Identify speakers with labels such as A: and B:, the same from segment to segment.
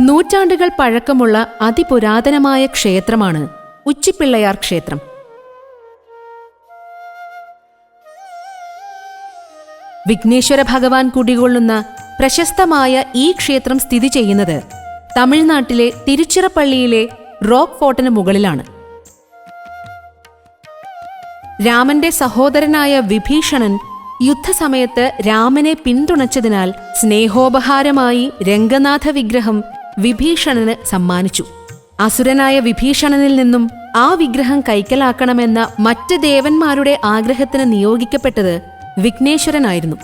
A: നൂറ്റാണ്ടുകൾ പഴക്കമുള്ള അതിപുരാതനമായ ക്ഷേത്രമാണ് ഉച്ചിപ്പിള്ളയാർ ക്ഷേത്രം. വിഘ്നേശ്വര ഭഗവാൻ കുടികൊള്ളുന്ന പ്രശസ്തമായ ഈ ക്ഷേത്രം സ്ഥിതി ചെയ്യുന്നത് തമിഴ്നാട്ടിലെ തിരുച്ചിറപ്പള്ളിയിലെ റോക്ക് ഫോർട്ടിന് മുകളിലാണ്. രാമന്റെ സഹോദരനായ വിഭീഷണൻ യുദ്ധസമയത്ത് രാമനെ പിന്തുണച്ചതിനാൽ സ്നേഹോപഹാരമായി രംഗനാഥ വിഗ്രഹം വിഭീഷണന് സമ്മാനിച്ചു. അസുരനായ വിഭീഷണനിൽ നിന്നും ആ വിഗ്രഹം കൈക്കലാക്കണമെന്ന മറ്റ് ദേവന്മാരുടെ ആഗ്രഹത്തിന് നിയോഗിക്കപ്പെട്ടത് വിഘ്നേശ്വരനായിരുന്നു.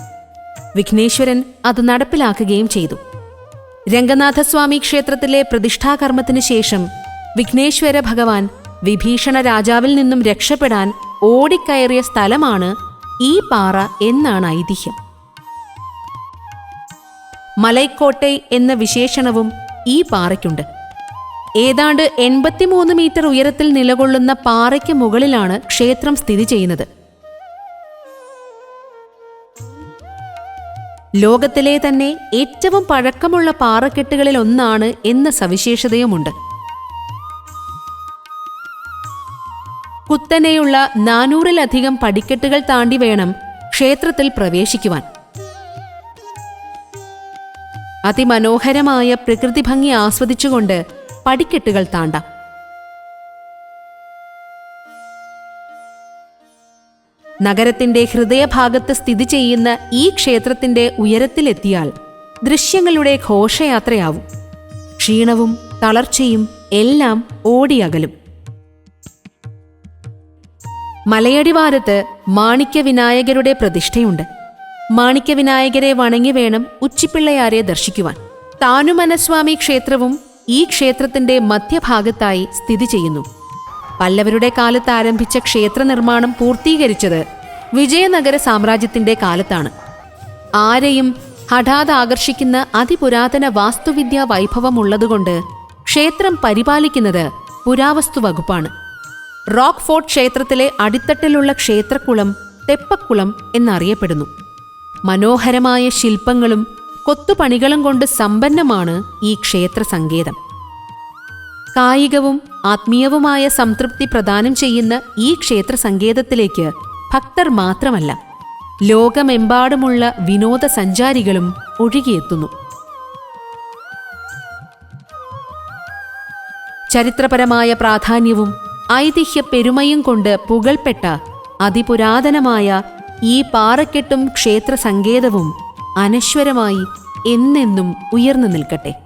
A: വിഘ്നേശ്വരൻ അത് നടപ്പിലാക്കുകയും ചെയ്തു. രംഗനാഥസ്വാമി ക്ഷേത്രത്തിലെ പ്രതിഷ്ഠാകർമ്മത്തിനു ശേഷം വിഘ്നേശ്വര ഭഗവാൻ വിഭീഷണ രാജാവിൽ നിന്നും രക്ഷപ്പെടാൻ ഓടിക്കയറിയ സ്ഥലമാണ് ഈ പാറ എന്നാണ് ഐതിഹ്യം. മലൈക്കോട്ടൈ എന്ന വിശേഷണവും ഈ പാറയ്ക്കുണ്ട്. ഏതാണ്ട് എൺപത്തിമൂന്ന് മീറ്റർ ഉയരത്തിൽ നിലകൊള്ളുന്ന പാറയ്ക്ക് മുകളിലാണ് ക്ഷേത്രം സ്ഥിതി ചെയ്യുന്നത്. ലോകത്തിലെ തന്നെ ഏറ്റവും പഴക്കമുള്ള പാറക്കെട്ടുകളിൽ ഒന്നാണ് എന്ന സവിശേഷതയുമുണ്ട്. കുത്തനെയുള്ള നാനൂറിലധികം പടിക്കെട്ടുകൾ താണ്ടി വേണം ക്ഷേത്രത്തിൽ പ്രവേശിക്കുവാൻ. അതിമനോഹരമായ പ്രകൃതി ഭംഗി ആസ്വദിച്ചുകൊണ്ട് പടിക്കെട്ടുകൾ താണ്ട. നഗരത്തിന്റെ ഹൃദയഭാഗത്ത് സ്ഥിതി ചെയ്യുന്ന ഈ ക്ഷേത്രത്തിന്റെ ഉയരത്തിലെത്തിയാൽ ദൃശ്യങ്ങളുടെ ഘോഷയാത്രയാവും. ക്ഷീണവും തളർച്ചയും എല്ലാം ഓടിയകലും. മലയടിവാരത്ത് മാണിക്യ വിനായകരുടെ പ്രതിഷ്ഠയുണ്ട്. മാണിക്യവിനായകരെ വണങ്ങി വേണം ഉച്ചിപ്പിള്ളയാരെ ദർശിക്കുവാൻ. താനുമനസ്വാമി ക്ഷേത്രവും ഈ ക്ഷേത്രത്തിന്റെ മധ്യഭാഗത്തായി സ്ഥിതി ചെയ്യുന്നു. പല്ലവരുടെ കാലത്ത് ആരംഭിച്ച ക്ഷേത്ര നിർമ്മാണം പൂർത്തീകരിച്ചത് വിജയനഗര സാമ്രാജ്യത്തിന്റെ കാലത്താണ്. ആരെയും ഹഠാത് ആകർഷിക്കുന്ന അതിപുരാതന വാസ്തുവിദ്യാ വൈഭവമുള്ളതുകൊണ്ട് ക്ഷേത്രം പരിപാലിക്കുന്നത് പുരാവസ്തു വകുപ്പാണ്. റോക്ക് ഫോർട്ട് ക്ഷേത്രത്തിലെ അടിത്തട്ടിലുള്ള ക്ഷേത്രക്കുളം തെപ്പക്കുളം എന്നറിയപ്പെടുന്നു. മനോഹരമായ ശില്പങ്ങളും കൊത്തുപണികളും കൊണ്ട് സമ്പന്നമാണ് ഈ ക്ഷേത്ര സങ്കേതം കായികവും ആത്മീയവുമായ സംതൃപ്തി പ്രദാനം ചെയ്യുന്ന ഈ ക്ഷേത്ര സങ്കേതത്തിലേക്ക് ഭക്തർ മാത്രമല്ല ലോകമെമ്പാടുമുള്ള വിനോദസഞ്ചാരികളും ഒഴുകിയെത്തുന്നു. ചരിത്രപരമായ പ്രാധാന്യവും ഐതിഹ്യ പെരുമയും കൊണ്ട് പുകൾപ്പെട്ട അതിപുരാതനമായ ഈ പാറക്കെട്ടും ക്ഷേത്ര സങ്കേതവും അനശ്വരമായി എന്നെന്നും ഉയർന്നു നിൽക്കട്ടെ.